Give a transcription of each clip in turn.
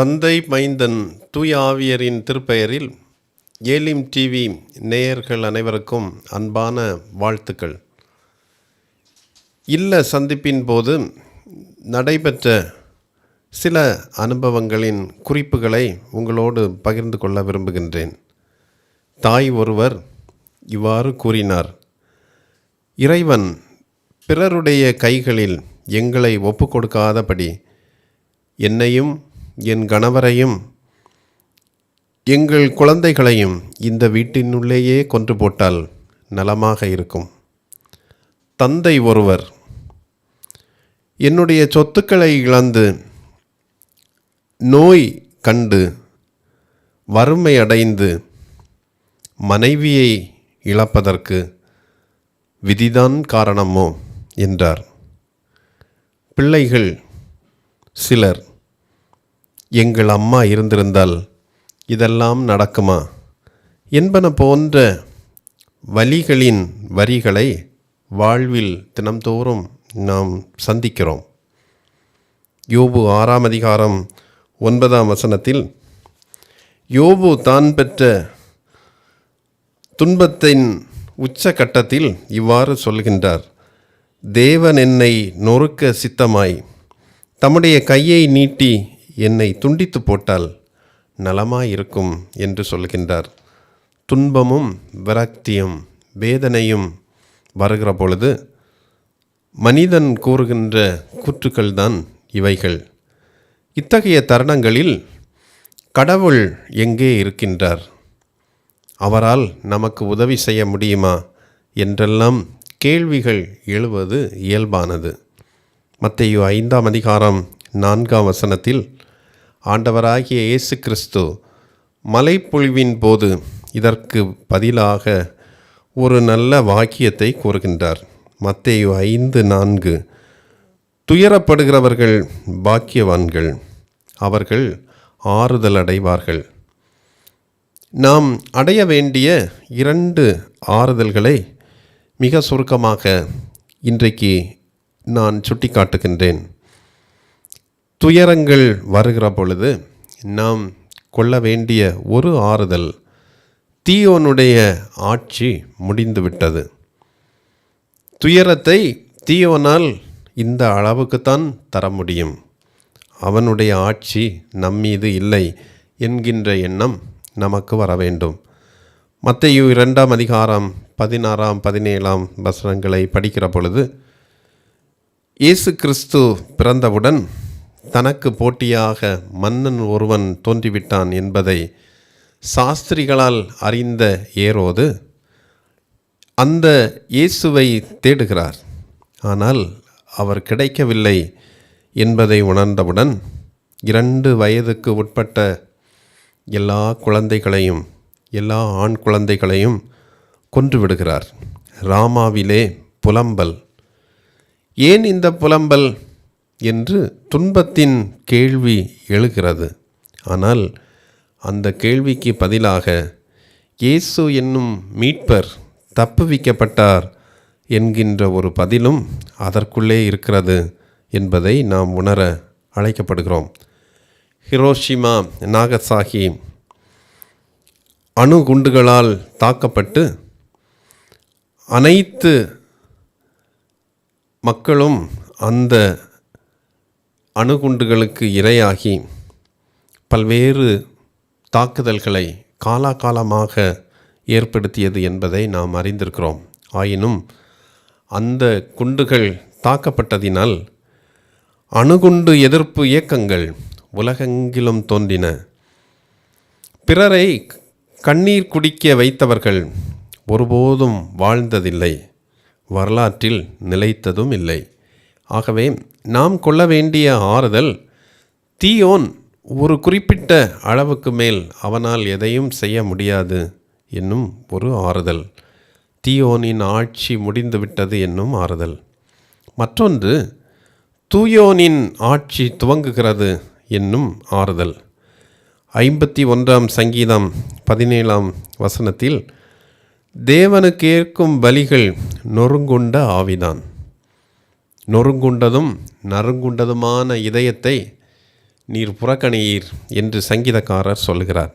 தந்தை மைந்தன் தூய ஆவியரின் திருப்பெயரில் ஏலிம் டிவி நேயர்கள் அனைவருக்கும் அன்பான வாழ்த்துக்கள். இல்ல சந்திப்பின் போது நடைபெற்ற சில அனுபவங்களின் குறிப்புகளை உங்களோடு பகிர்ந்து கொள்ள விரும்புகின்றேன். தாய் ஒருவர் இவ்வாறு கூறினார். இறைவன் பிறருடைய கைகளில் எங்களை ஒப்புக்கொடுக்காதபடி என்னையும் என் கணவரையும் எங்கள் குழந்தைகளையும் இந்த வீட்டினுள்ளேயே கொன்று போட்டால் நலமாக இருக்கும். தந்தை ஒருவர் என்னுடைய சொத்துக்களை இழந்து நோய் கண்டு வறுமை அடைந்து மனைவியை இழப்பதற்கு விதிதான் காரணமோ? என்றார். பிள்ளைகள் சிலர் எங்கள் அம்மா இருந்திருந்தால் இதெல்லாம் நடக்குமா? என்பன போன்ற வலிகளின் வரிகளை வாழ்வில் தினம்தோறும் நாம் சந்திக்கிறோம். யோபு ஆறாம் அதிகாரம் ஒன்பதாம் வசனத்தில் யோபு தான் பெற்ற துன்பத்தின் உச்சகட்டத்தில் இவ்வாறு சொல்கின்றார் தேவன் என்னை நொறுக்க சித்தமாய் தம்முடைய கையை நீட்டி என்னை துண்டித்து போட்டால் நலமாயிருக்கும் என்று சொல்கின்றார். துன்பமும் விரக்தியும் வேதனையும் வருகிற பொழுது மனிதன் கூறுகின்ற கூற்றுக்கள்தான் இவைகள். இத்தகைய தருணங்களில் கடவுள் எங்கே இருக்கின்றார்? அவரால் நமக்கு உதவி செய்ய முடியுமா? என்றெல்லாம் கேள்விகள் எழுவது இயல்பானது. மத்தையோ ஐந்தாம் அதிகாரம் நான்காம் வசனத்தில் ஆண்டவராகிய இயேசு கிறிஸ்து மலைப்பொழிவின் போது இதற்கு பதிலாக ஒரு நல்ல வாக்கியத்தை கூறுகின்றார். மத்தேயு ஐந்து நான்கு. துயரப்படுகிறவர்கள் பாக்கியவான்கள் அவர்கள் ஆறுதல் அடைவார்கள் நாம் அடைய வேண்டிய இரண்டு ஆறுதல்களை மிக சுருக்கமாக இன்றைக்கு நான் சுட்டிக்காட்டுகின்றேன். துயரங்கள் வருகிற பொழுது நாம் கொள்ள வேண்டிய ஒரு ஆறுதல் தீயோனுடைய ஆட்சி முடிந்துவிட்டது. துயரத்தை தீயோனால் இந்த அளவுக்குத்தான் தர முடியும். அவனுடைய ஆட்சி நம்மீது இல்லை என்கின்ற எண்ணம் நமக்கு வர வேண்டும். மத்தையு இரண்டாம் அதிகாரம் பதினாறாம் பதினேழாம் வசனங்களை படிக்கிற பொழுது இயேசு கிறிஸ்து பிறந்தவுடன் தனக்கு போட்டியாக மன்னன் ஒருவன் தோன்றிவிட்டான் என்பதை சாஸ்திரிகளால் அறிந்த ஏரோது அந்த இயேசுவை தேடுகிறார். ஆனால் அவர் கிடைக்கவில்லை என்பதை உணர்ந்தவுடன் இரண்டு வயதுக்கு உட்பட்ட எல்லா குழந்தைகளையும் எல்லா ஆண் குழந்தைகளையும் கொன்றுவிடுகிறார் ராமாவிலே புலம்பல். ஏன் இந்த புலம்பல்? என்று துன்பத்தின் கேள்வி எழுகிறது. ஆனால் அந்த கேள்விக்கு பதிலாக இயேசு என்னும் மீட்பர் தப்புவிக்கப்பட்டார் என்கின்ற ஒரு பதிலும் அதற்குள்ளே இருக்கிறது என்பதை நாம் உணர அழைக்கப்படுகிறோம். ஹிரோஷிமா நாகசாகி அணு குண்டுகளால் தாக்கப்பட்டு அனைத்து மக்களும் அந்த அணுகுண்டுகளுக்கு இரையாகி பல்வேறு தாக்குதல்களை காலாகாலமாக ஏற்படுத்தியது என்பதை நாம் அறிந்திருக்கிறோம். ஆயினும் அந்த குண்டுகள் தாக்கப்பட்டதினால் அணுகுண்டு எதிர்ப்பு இயக்கங்கள் உலகெங்கிலும் தோன்றின. பிறரை கண்ணீர் குடிக்க வைத்தவர்கள் ஒருபோதும் வாழ்ந்ததில்லை. வரலாற்றில் நிலைத்ததும் இல்லை. ஆகவே நாம் கொள்ள வேண்டிய ஆறுதல் தீயோன் ஒரு குறிப்பிட்ட அளவுக்கு மேல் அவனால் எதையும் செய்ய முடியாது என்னும் ஒரு ஆறுதல். தீயோனின் ஆட்சி முடிந்துவிட்டது என்னும் ஆறுதல். மற்றொன்று தூயோனின் ஆட்சி துவங்குகிறது என்னும் ஆறுதல். ஐம்பத்தி ஒன்றாம் சங்கீதம் பதினேழாம் வசனத்தில் தேவனுக்கு ஏற்கும் பலிகள் நொறுங்குண்ட ஆவிதான். நொறுங்குண்டதும் நறுங்குண்டதுமான இதயத்தை நீர் புறக்கணியீர் என்று சங்கீதக்காரர் சொல்கிறார்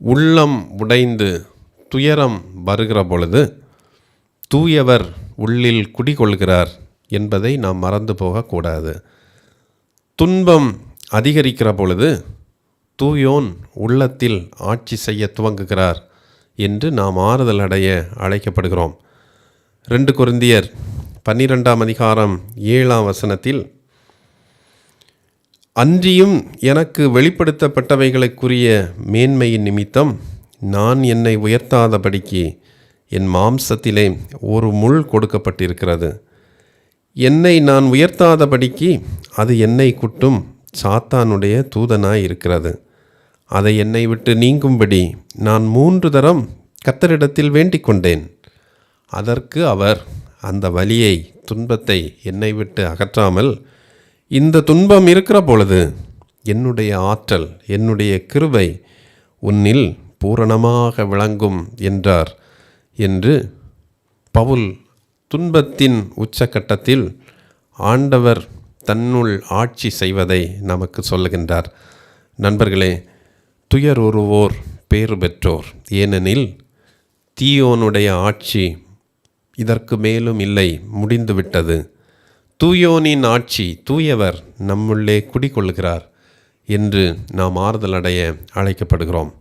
உள்ளம் உடைந்து துயரம் வருகிற பொழுது தூயவர் உள்ளில் குடிகொள்கிறார் என்பதை நாம் மறந்து போகக்கூடாது. துன்பம் அதிகரிக்கிற பொழுது தூயோன் உள்ளத்தில் ஆட்சி செய்ய துவங்குகிறார் என்று நாம் ஆறுதல் அடைய அழைக்கப்படுகிறோம். ரெண்டு குருந்தியர் பன்னிரெண்டாம் அதிகாரம் ஏழாம் வசனத்தில் அன்றியும் எனக்கு வெளிப்படுத்தப்பட்டவைகளுக்குரிய மேன்மையின் நிமித்தம் நான் என்னை உயர்த்தாதபடிக்கு என் மாம்சத்திலே ஒரு முள் கொடுக்கப்பட்டிருக்கிறது. என்னை நான் உயர்த்தாதபடிக்கு அது என்னை குட்டும் சாத்தானுடைய தூதனாய் இருக்கிறது அதை என்னை விட்டு நீங்கும்படி நான் மூன்று தரம் கத்தரிடத்தில் வேண்டிக் கொண்டேன் அதற்கு அவர் அந்த வலியை துன்பத்தை என்னை விட்டு அகற்றாமல் இந்த துன்பம் இருக்கிற பொழுது என்னுடைய ஆற்றல் என்னுடைய கிருவை உன்னில் பூரணமாக விளங்கும் என்றார் என்று பவுல் துன்பத்தின் உச்சக்கட்டத்தில் ஆண்டவர் தன்னுள் ஆட்சி செய்வதை நமக்கு சொல்லுகின்றார். நண்பர்களே துயர் ஒருவோர் பேறு பெற்றோர் ஏனெனில் தீயோனுடைய ஆட்சி இதற்கு மேலும் இல்லை முடிந்துவிட்டது. தூயோனின் ஆட்சி தூயவர் நம்முள்ளே குடிகொள்கிறார் என்று நாம் ஆறுதல் அடைய அழைக்கப்படுகிறோம்.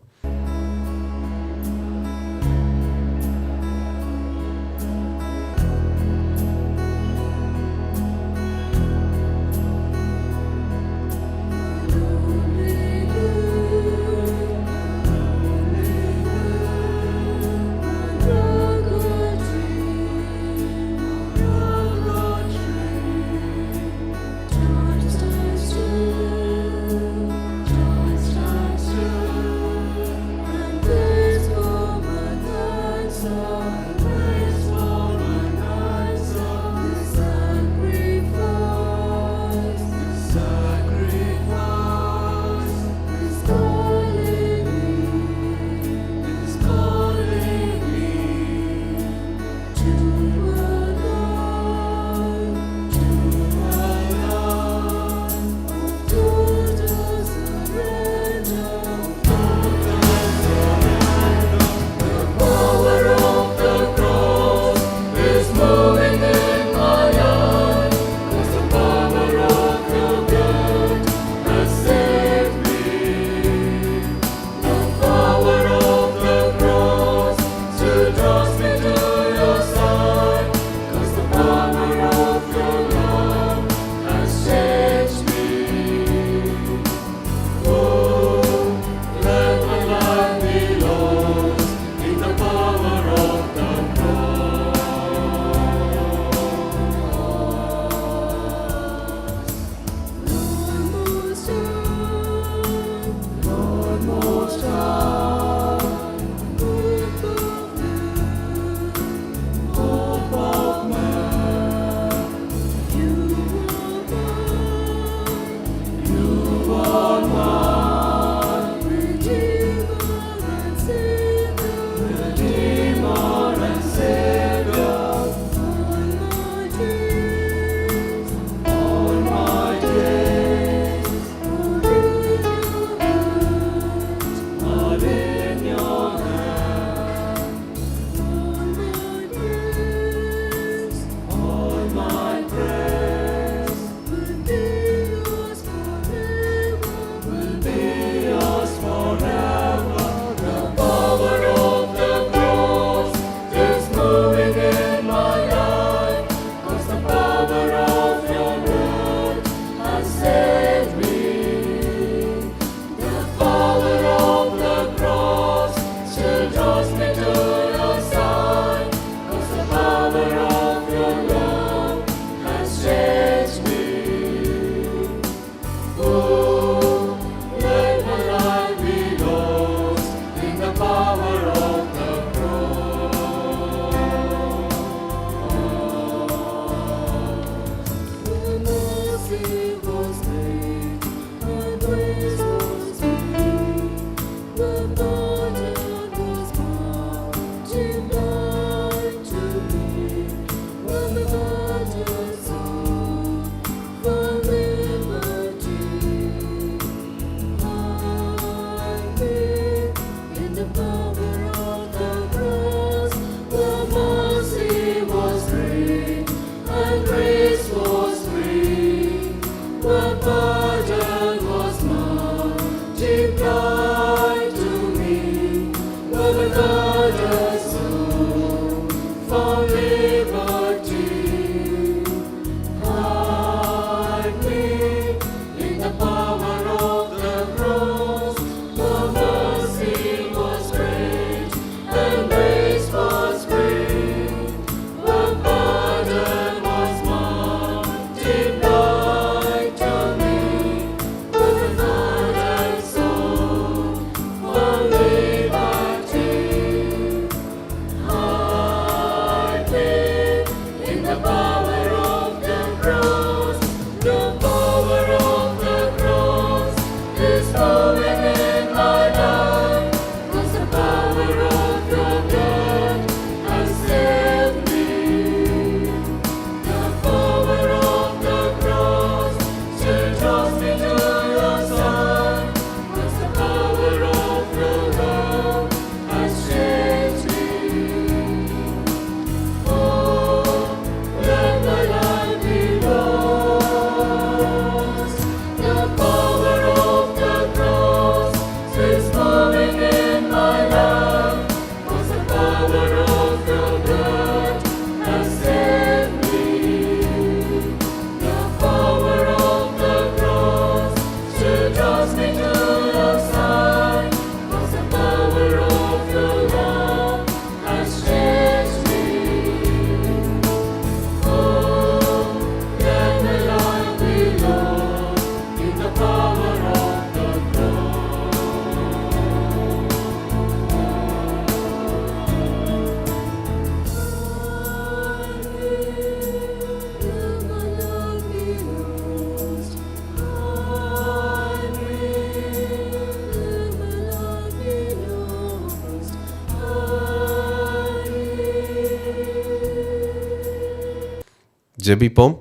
ஜெபிப்போம்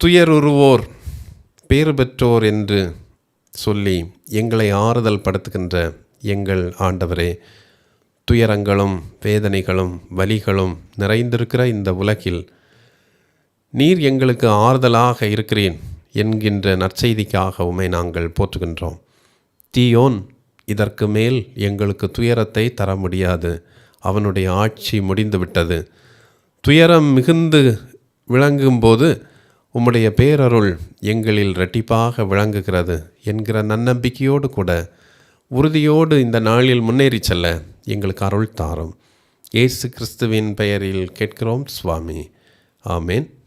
துயருருவோர் பேறு பெற்றோர் என்று சொல்லி எங்களை ஆறுதல் படுத்துகின்ற எங்கள் ஆண்டவரே துயரங்களும் வேதனைகளும் வலிகளும் நிறைந்திருக்கிற இந்த உலகில் நீர் எங்களுக்கு ஆறுதலாக இருக்கிறேன் என்கின்ற நற்செய்திக்காக உமை நாங்கள் போற்றுகின்றோம். தீயோன் இதற்கு மேல் எங்களுக்கு துயரத்தை தர முடியாது. அவனுடைய ஆட்சி முடிந்துவிட்டது. துயரம் மிகுந்து விளங்கும்போது உம்முடைய பேரருள் எங்களில் இரட்டிப்பாக விளங்குகிறது என்கிற நன்னம்பிக்கையோடு கூட உறுதியோடு இந்த நாளில் முன்னேறி செல்ல எங்களுக்கு அருள் தாரும். இயேசு கிறிஸ்துவின் பெயரில் கேட்கிறோம் சுவாமி. ஆமேன்.